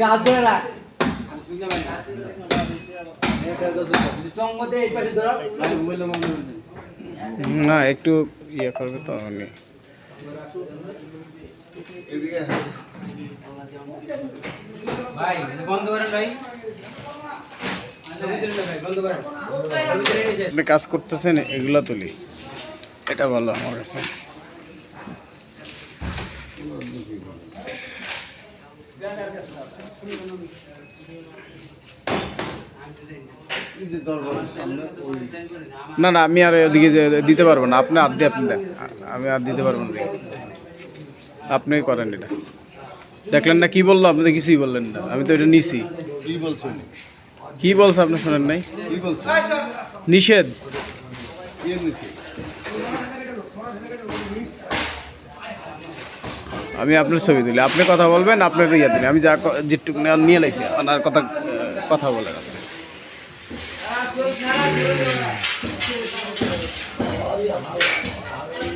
গাছ ধরে রাখ। চঙ্গতে এই পাশে ধরো না একটু ইয়ে করবে তো আমি। ভাই বন্ধ করেন ভাই। আপনি কাজ করতেছেন এগুলো তুলি। এটা ভালো আমার কাছে। না না আমি আর ওদিকে দিতে পারব না। আপনি আর দিয়ে আপনি দেন। আমি আর দিতে পারব না আপনি করেন এটা। দেখলেন না কি বলল? আপনি কিছুই বললেন না। আমি তো এটা নিছি। কি বলছে আপনি শোনেন নাই? নিষেধ। আমি আপনার ছবি দিলে আপনি কথা বলবেন আপনার ইয়ে দিলে। আমি যা যেটুকু নিয়ে লাইছি। ওনার কথা কথা বলে Thank you.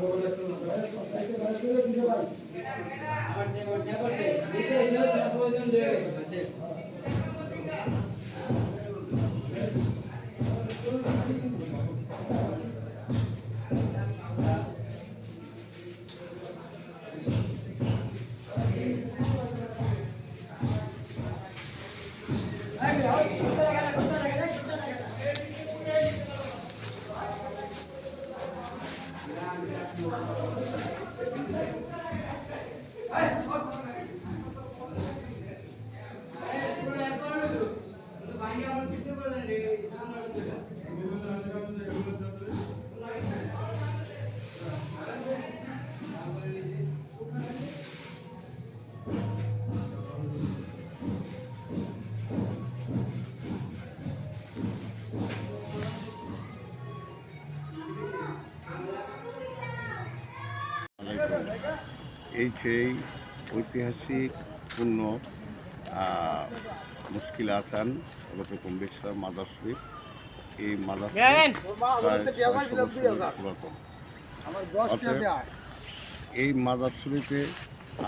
করে করতেছে এই সেই ঐতিহাসিক পূর্ণ মুশকিল আসান অবশ্য কুম্বেশ্বর মাদার শরীফ। এই মাদার পুরাতন। অতএব এই মাদার শরীফে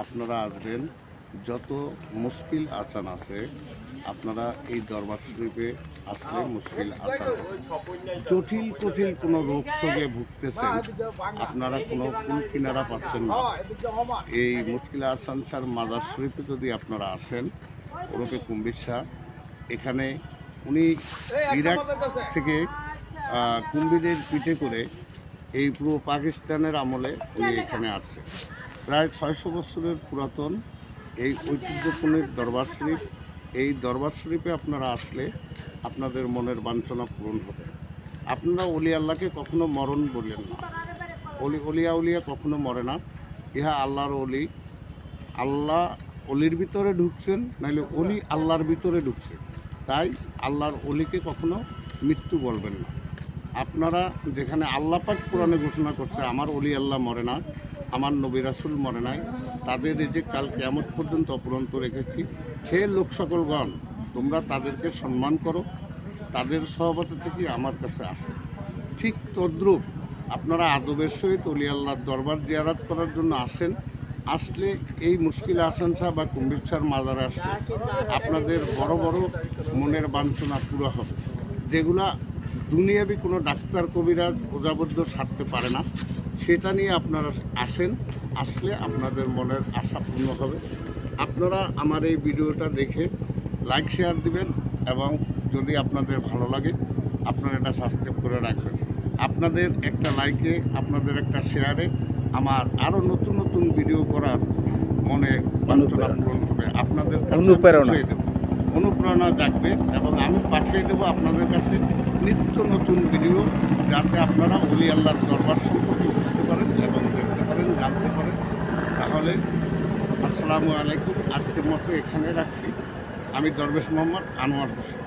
আপনারা আসবেন। যত মুশকিল আচান আছে আপনারা এই দরবার শরীফে আসলে মুশকিল হবে। জটিল কঠিন কোনো রোগ শোকে ভুগতেছেন আপনারা কোনো কুল কিনারা পাচ্ছেন না এই মুশকিল আসান স্যার মাজার শরীফে যদি আপনারা আসেন ওরফে কুম্বির শাহ এখানে উনি ইরাক থেকে আহ, কুম্ভীরের পিঠে করে এই পুরো পাকিস্তানের আমলে উনি এখানে আসছে প্রায় ছয়শো বছরের পুরাতন এই ঐতিহ্যপূর্ণ দরবার শরীফ, এই দরবার শরীফে আপনারা আসলে আপনাদের মনের বাঞ্ছনা পূরণ হবে। আপনারা অলি আল্লাহকে কখনো মরণ বললেন না। অলি, অলিয়া উলিয়া কখনো মরে না। ইহা আল্লাহর অলি। আল্লাহ অলির ভিতরে ঢুকছেন নাহলে অলি আল্লাহর ভিতরে ঢুকছে। তাই আল্লাহর অলিকে কখনো মৃত্যু বলবেন না। আপনারা যেখানে আল্লাহ পাক কোরআনে ঘোষণা করছে, আমার অলি আল্লাহ মরে না, আমার নবী রাসুল মরে নাই, তাদের এই যে কাল কেমন পর্যন্ত অপরন্ত রেখেছি সে লোক সকলগণ, তোমরা তাদেরকে সম্মান করো, তাদের সহবত থেকে আমার কাছে আসো। ঠিক তদ্রূপ আপনারা আদবের সহিত অলি আল্লাহর দরবার জিয়ারাত করার জন্য আসেন, আসলে এই মুশকিল আশাংসা বা কুম্ভিচ্ছার মাজারে আসলে আপনাদের বড় বড় মনের বাঞ্ছনা পুরো হবে। যেগুলা দুনিয়াবি কোনো ডাক্তার কবিরাজ ওজাবদ্ধ সারতে পারে না। সেটা নিয়ে আপনারা আসেন আসলে আপনাদের মনের আশা পূর্ণ হবে। আপনারা আমার এই ভিডিওটা দেখে লাইক শেয়ার দিবেন এবং যদি আপনাদের ভালো লাগে আপনারা এটা সাবস্ক্রাইব করে রাখবেন। আপনাদের একটা লাইকে আপনাদের একটা শেয়ারে আমার আরও নতুন নতুন ভিডিও করার মনে বাঞ্ছনা পূরণ হবে। আপনাদের অনুপ্রেরণা। অনুপ্রেরণা জাগবে এবং আমি পাঠিয়ে দেবো আপনাদের কাছে নিত্য নতুন ভিডিও যাতে আপনারা অলি আল্লাহর দরবার সম্পর্কে বুঝতে পারেন এবং দেখতে পারেন, জানতে পারেন। তাহলে আসসালামু আলাইকুম। আজকের মতো এখানে রাখছি। আমি দরবেশ মোহাম্মদ আনোয়ার হোসেন।